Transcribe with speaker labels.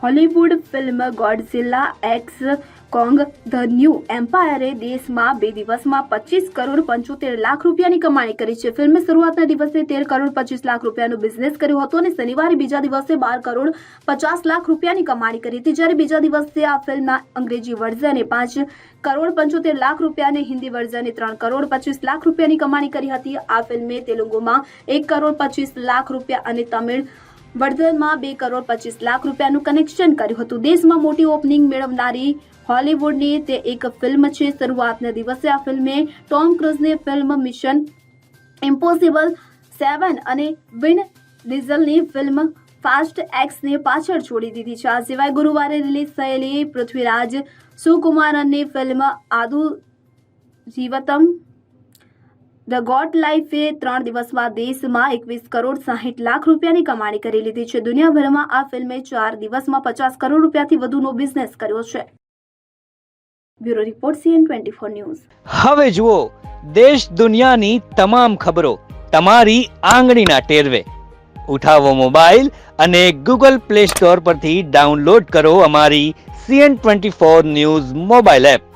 Speaker 1: Hollywood film Godzilla x Kong the new એમ્પાયરે દેશમાં બે દિવસમાં પચીસ કરોડ પંચોતેર લાખ રૂપિયાની કમાણી કરી છે. ફિલ્મે શરૂઆતના દિવસે તેર કરોડ પચીસ લાખ રૂપિયાનો બિઝનેસ કર્યો હતો અને શનિવારે બીજા દિવસે બાર કરોડ પચાસ લાખ રૂપિયાની કમાણી કરી હતી. જ્યારે બીજા દિવસે આ ફિલ્મના અંગ્રેજી વર્ઝને પાંચ કરોડ પંચોતેર લાખ રૂપિયા અને હિન્દી વર્ઝને ત્રણ કરોડ પચીસ લાખ રૂપિયાની કમાણી કરી હતી. આ ફિલ્મે તેલુગુમાં એક કરોડ પચીસ લાખ રૂપિયા અને તમિળ વર્ધનમાં બે કરોડ પચીસ લાખ રૂપિયાનું કનેક્શન કર્યું હતું. દેશમાં મોટી ઓપનિંગ મેળવનારી હોલિવૂડની તે એક ફિલ્મ છે. શરૂઆતના દિવસે આ ફિલ્મે ટોમ ક્રુઝની ફિલ્મ મિશન ઇમ્પોસિબલ સેવન અને વિન ડીઝલની ફિલ્મ ફાસ્ટ એક્સને પાછળ છોડી દીધી છે. આ સિવાય ગુરુવારે રિલીઝ થયેલી પૃથ્વીરાજ સુકુમારનની ફિલ્મ આદુ જીવતમ ધ ગોટ લાઈફે ત્રણ દિવસમાં દેશમાં એકવીસ કરોડ સાહીઠ લાખ રૂપિયાની કમાણી કરી લીધી છે. દુનિયાભરમાં આ ફિલ્મે ચાર દિવસમાં પચાસ કરોડ રૂપિયાથી વધુનો બિઝનેસ કર્યો છે. Bureau report CN twenty four news.
Speaker 2: હવે જુઓ, દેશ દુનિયાની તમામ ખબરો તમારી આંગળીના ટેરવે. ઉઠાવો મોબાઈલ અને ગૂગલ પ્લે સ્ટોર પરથી ડાઉનલોડ કરો અમારી CN twenty four news mobile app.